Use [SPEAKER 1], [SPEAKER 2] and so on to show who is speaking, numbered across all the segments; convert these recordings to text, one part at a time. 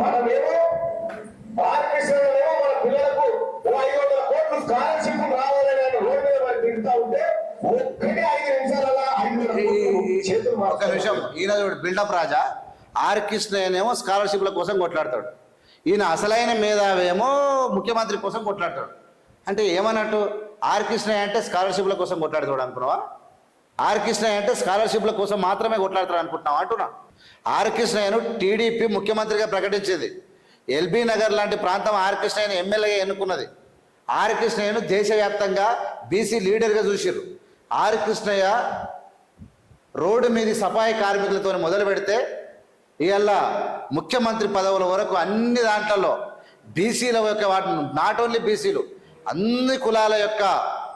[SPEAKER 1] మనమేమో మన పిల్లలకు ఓ ఐదు వందల కోట్లు స్కాలర్షిప్ రావాలని రోడ్డు మీద మరి తిరుగుతా ఉంటే ఒక్కటే ఐదు నిమిషాలలో ఐదు చేతులు
[SPEAKER 2] ఒక నిమిషం. ఈయన బిల్డప్ రాజా ఆర్ కృష్ణయ్యనేమో స్కాలర్షిప్ల కోసం కొట్లాడతాడు. ఈయన అసలైన మేధావేమో ముఖ్యమంత్రి కోసం కొట్లాడతాడు. అంటే ఏమన్నట్టు? ఆర్ కృష్ణయ్య అంటే స్కాలర్షిప్ల కోసం కొట్లాడతాడు అనుకున్నావా? ఆర్ కృష్ణయ్య అంటే స్కాలర్షిప్ల కోసం మాత్రమే కొట్లాడతారు అనుకుంటున్నాం అంటున్నా. ఆర్ కృష్ణయ్యను టీడీపీ ముఖ్యమంత్రిగా ప్రకటించింది. ఎల్బీ నగర్ లాంటి ప్రాంతం ఆర్ కృష్ణయ్యను ఎమ్మెల్యేగా ఎన్నుకున్నది. ఆర్ కృష్ణయ్యను దేశవ్యాప్తంగా బీసీ లీడర్గా చూసిర్రు. ఆర్ కృష్ణయ్య రోడ్డు మీది సఫాయి కార్మికులతో మొదలు పెడితే ఇవాళ ముఖ్యమంత్రి పదవుల వరకు అన్ని దాంట్లలో బీసీల యొక్క వాటి నాట్ ఓన్లీ బీసీలు అన్ని కులాల యొక్క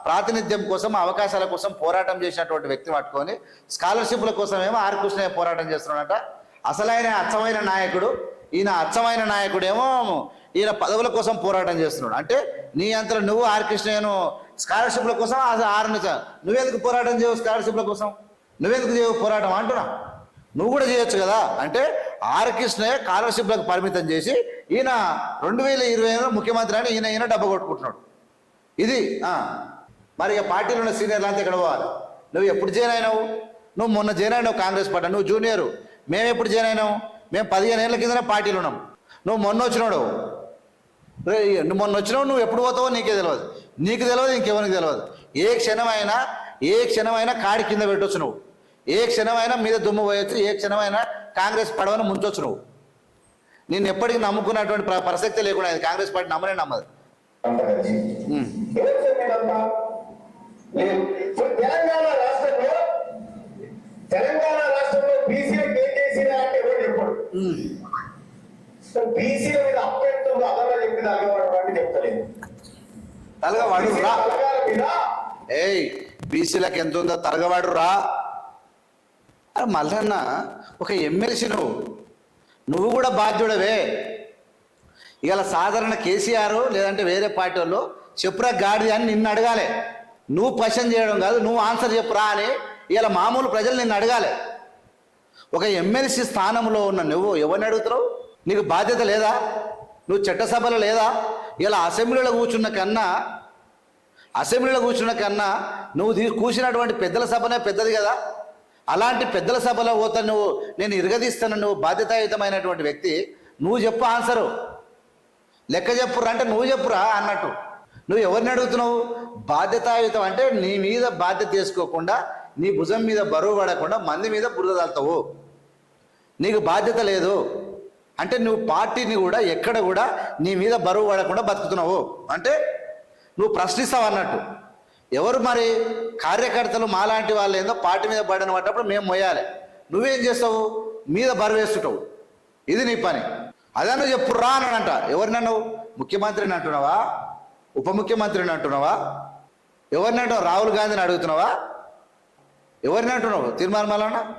[SPEAKER 2] ప్రాతినిధ్యం కోసం అవకాశాల కోసం పోరాటం చేసినటువంటి వ్యక్తి పట్టుకొని స్కాలర్షిప్ల కోసం ఏమో ఆర్ కృష్ణయ్య పోరాటం చేస్తున్నాడట. అసలైన అచ్చమైన నాయకుడు ఈయన అచ్చమైన నాయకుడేమో ఈయన పదవుల కోసం పోరాటం చేస్తున్నాడు. అంటే నీ అంతలో నువ్వు ఆర్ కృష్ణయ్యను స్కాలర్షిప్ల కోసం ఆ- ఆరుని నువ్వెందుకు పోరాటం చేయవు స్కాలర్షిప్ల కోసం? నువ్వెందుకు చేయవు పోరాటం అంటున్నా. నువ్వు కూడా చేయొచ్చు కదా? అంటే ఆర్ కృష్ణయ్య స్కాలర్షిప్లకు పరిమితం చేసి ఈయన రెండు వేల ఇరవై ఐదులో ముఖ్యమంత్రి అని ఈయన ఈయన డబ్బు కొట్టుకుంటున్నాడు. ఇది మరి ఇక పార్టీలో ఉన్న సీనియర్లు అంతా ఇక్కడ పోవాలి? నువ్వు ఎప్పుడు జాయిన్ అయినావు? నువ్వు మొన్న జాయిన్ అయినావు కాంగ్రెస్ పార్టీ నువ్వు జూనియరు. మేము ఎప్పుడు జాయిన్ అయినావు మేము పదిహేను ఏళ్ళ కిందనే పార్టీలు ఉన్నాం. నువ్వు మొన్న వచ్చినాడు. నువ్వు మొన్న వచ్చినావు నువ్వు ఎప్పుడు పోతావో నీకే తెలియదు నీకు తెలియదు ఇంకెవరికి తెలియదు ఏ క్షణమైనా ఏ క్షణమైనా కాడి కింద పెట్టొచ్చు నువ్వు. ఏ క్షణమైనా మీద దుమ్ము పోయొచ్చు ఏ క్షణమైనా కాంగ్రెస్ పడవని ముంచొచ్చు నువ్వు. నేను ఎప్పటికీ నమ్ముకున్నటువంటి ప్ర- ప్రసక్తే లేకుండా కాంగ్రెస్ పార్టీ నమ్మనే నమ్మదు.
[SPEAKER 1] తెలంగాణ రాష్ట్రంలో తెలంగాణ రాష్ట్రంలో బీసీలకు ఏం చేసినా అంటే ఎవరు చెప్పడు బీసీల మీద అప్పెంతుందో అదన్నా చెప్పి తగ్గబడమని చెప్తలేదు.
[SPEAKER 2] తలగవాడు రా.
[SPEAKER 1] తలగాల మీద
[SPEAKER 2] ఏయ్ బీసీలకు ఎంత ఉందో తరగవాడు రా. అరే మల్లన్న ఒక ఎమ్మెల్సీ నువ్వు. నువ్వు కూడా బాధ్యుడవే. ఇవాళ సాధారణ కేసీఆర్ లేదంటే వేరే పార్టీ వాళ్ళు చెప్పురా గాడిది అని నిన్ను అడగాలి. నువ్వు క్వశ్చన్ చేయడం కాదు నువ్వు ఆన్సర్ చెప్పురా అని ఇలా మామూలు ప్రజలు నిన్ను అడగాలి. ఒక ఎమ్మెల్సీ స్థానంలో ఉన్న నువ్వు ఎవరిని అడుగుతావు నీకు బాధ్యత లేదా? నువ్వు చట్టసభలో లేదా? ఇలా అసెంబ్లీలో కూర్చున్న కన్నా అసెంబ్లీలో కూర్చున్న కన్నా నువ్వు తీ- కూర్చున్నటువంటి పెద్దల సభనే పెద్దది కదా. అలాంటి పెద్దల సభలో పోతా నువ్వు నేను ఇరగదీస్తాను నువ్వు బాధ్యతాయుతమైనటువంటి వ్యక్తి నువ్వు చెప్పు ఆన్సరు. లెక్క చెప్పురా అంటే నువ్వు చెప్పురా అన్నట్టు. నువ్వు ఎవరిని అడుగుతున్నావు? బాధ్యతాయుతం అంటే నీ మీద బాధ్యత తీసుకోకుండా నీ భుజం మీద బరువు పడకుండా మంది మీద బురద తల్తావు. నీకు బాధ్యత లేదు. అంటే నువ్వు పార్టీని కూడా ఎక్కడ కూడా నీ మీద బరువు పడకుండా బతుకుతున్నావు. అంటే నువ్వు ప్రశ్నిస్తావు అన్నట్టు. ఎవరు మరి కార్యకర్తలు మాలాంటి వాళ్ళు ఏందో పార్టీ మీద బడని పడ్డప్పుడు మేము మొయ్యాలి. నువ్వేం చేస్తావు? మీద బరువు వేస్తుంటావు ఇది నీ పని. అదే నువ్వు చెప్పురా అని అంట ఎవరినన్నావు ముఖ్యమంత్రిని అంటున్నావా? ఉప ముఖ్యమంత్రిని అంటున్నావా? ఎవరిని అంటున్నావు? రాహుల్ గాంధీని అడుగుతున్నావా? ఎవరిని అంటున్నావు? తీర్మానం మళ్ళా